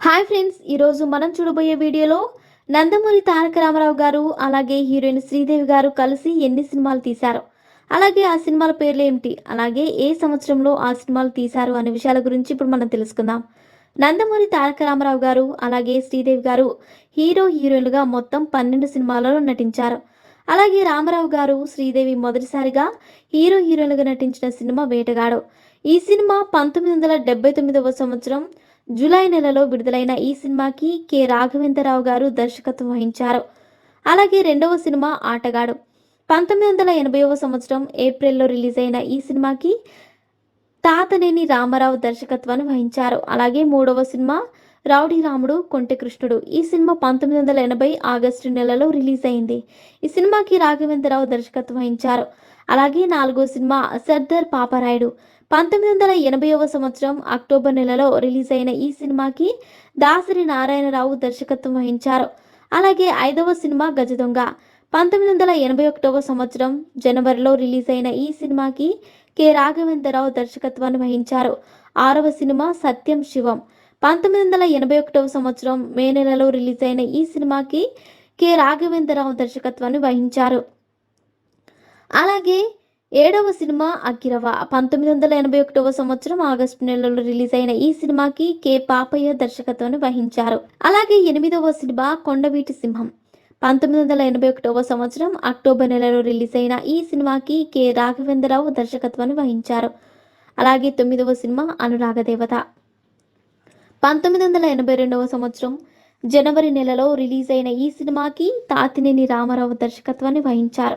Hi friends ఈరోజు మనం చూడబోయే వీడియోలో నందమూరి తారక రామారావు గారు అలాగే హీరోయిన్ శ్రీదేవి గారు కలిసి ఎన్ని సినిమాలు తీశారు? అలాగే ఆ సినిమాల పేర్లు ఏమిటి? అలాగే ఏ సంవత్సరంలో ఆ సినిమాలు తీశారు అనే విషయాల గురించి ఇప్పుడు మనం తెలుసుకుందాం. నందమూరి తారక రామారావు గారు అలాగే శ్రీదేవి గారు హీరో హీరోయిన్లుగా మొత్తం పన్నెండు సినిమాలలో నటించారు. అలాగే రామారావు గారు శ్రీదేవి మొదటిసారిగా హీరో హీరోయిన్లుగా నటించిన సినిమా వేటగాడు. ఈ సినిమా పంతొమ్మిది వందల డెబ్బై తొమ్మిదవ సంవత్సరం జూలై నెలలో విడుదలైన ఈ సినిమాకి కె. రాఘవేంద్రరావు గారు దర్శకత్వం వహించారు. అలాగే రెండవ సినిమా ఆటగాడు. పంతొమ్మిది వందల ఎనభైవ సంవత్సరం ఏప్రిల్లో రిలీజ్ అయిన ఈ సినిమాకి తాతనేని రామారావు దర్శకత్వాన్ని వహించారు. అలాగే మూడవ సినిమా రౌడీ రాముడు కొంటె కృష్ణుడు. ఈ సినిమా పంతొమ్మిది వందల ఎనభై ఆగస్టు నెలలో రిలీజ్ అయింది. ఈ సినిమాకి రాఘవేంద్రరావు దర్శకత్వం వహించారు. అలాగే నాలుగో సినిమా సర్దార్ పాపరాయుడు. పంతొమ్మిది వందల ఎనభైవ సంవత్సరం అక్టోబర్ నెలలో రిలీజ్ అయిన ఈ సినిమాకి దాసరి నారాయణరావు దర్శకత్వం వహించారు. అలాగే ఐదవ సినిమా గజదొంగ పంతొమ్మిది వందల ఎనభై ఒకటవ సంవత్సరం జనవరిలో రిలీజ్ అయిన ఈ సినిమాకి కె. రాఘవేంద్రరావు దర్శకత్వాన్ని వహించారు. ఆరవ సినిమా సత్యం శివం. పంతొమ్మిది వందల ఎనభై ఒకటవ సంవత్సరం మే నెలలో రిలీజ్ అయిన ఈ సినిమాకి కె. రాఘవేంద్రరావు దర్శకత్వాన్ని వహించారు. అలాగే ఏడవ సినిమా అగ్గిరవ పంతొమ్మిది వందల ఎనభై ఒకటవ సంవత్సరం ఆగస్టు నెలలో రిలీజ్ అయిన ఈ సినిమాకి కె. పాపయ్య దర్శకత్వాన్ని వహించారు. అలాగే ఎనిమిదవ సినిమా కొండవీటి సింహం పంతొమ్మిది వందల ఎనభై ఒకటవ సంవత్సరం అక్టోబర్ నెలలో రిలీజ్ అయిన ఈ సినిమాకి కె. రాఘవేంద్రరావు దర్శకత్వాన్ని వహించారు. అలాగే తొమ్మిదవ సినిమా అనురాగదేవత పంతొమ్మిది వందల ఎనభై రెండవ సంవత్సరం జనవరి నెలలో రిలీజ్ అయిన ఈ సినిమాకి తాతినేని రామారావు దర్శకత్వాన్ని వహించారు.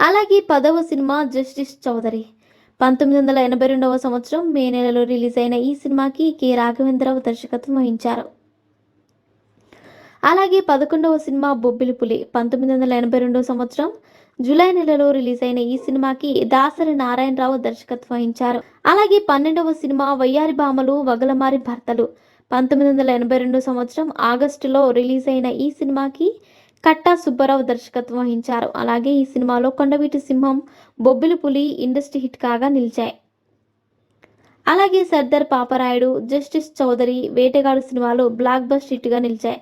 అలాగే పదవ సినిమా జస్టిస్ చౌదరి. పంతొమ్మిది వందల ఎనభై రెండవ సంవత్సరం మే నెలలో రిలీజ్ అయిన ఈ సినిమాకి కె రాఘవేంద్రరావు దర్శకత్వం వహించారు. అలాగే పదకొండవ సినిమా బొబ్బిలి పులి పంతొమ్మిది వందల ఎనభై రెండవ సంవత్సరం జూలై నెలలో రిలీజ్ అయిన ఈ సినిమాకి దాసరి నారాయణరావు దర్శకత్వం వహించారు అలాగే పన్నెండవ సినిమా వయ్యారి భామలు వగలమారి భర్తలు పంతొమ్మిది వందల ఎనభై రెండు సంవత్సరం ఆగస్టులో రిలీజ్ అయిన ఈ సినిమాకి కట్టా సుబ్బారావు దర్శకత్వం వహించారు అలాగే ఈ సినిమాలో కొండవీటి సింహం బొబ్బిలి పులి ఇండస్ట్రీ హిట్ కాగా నిలిచాయి. అలాగే సర్దార్ పాపరాయుడు జస్టిస్ చౌదరి వేటగాడు సినిమాలు బ్లాక్ బస్ట్ హిట్గా నిలిచాయి.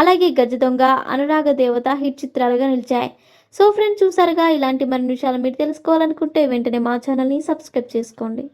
అలాగే గజ దొంగ అనురాగ దేవత హిట్ చిత్రాలుగా నిలిచాయి. సో ఫ్రెండ్స్ చూసారుగా ఇలాంటి మరిన్ని విషయాలు మీరు తెలుసుకోవాలనుకుంటే వెంటనే మా ఛానల్ని సబ్స్క్రైబ్ చేసుకోండి.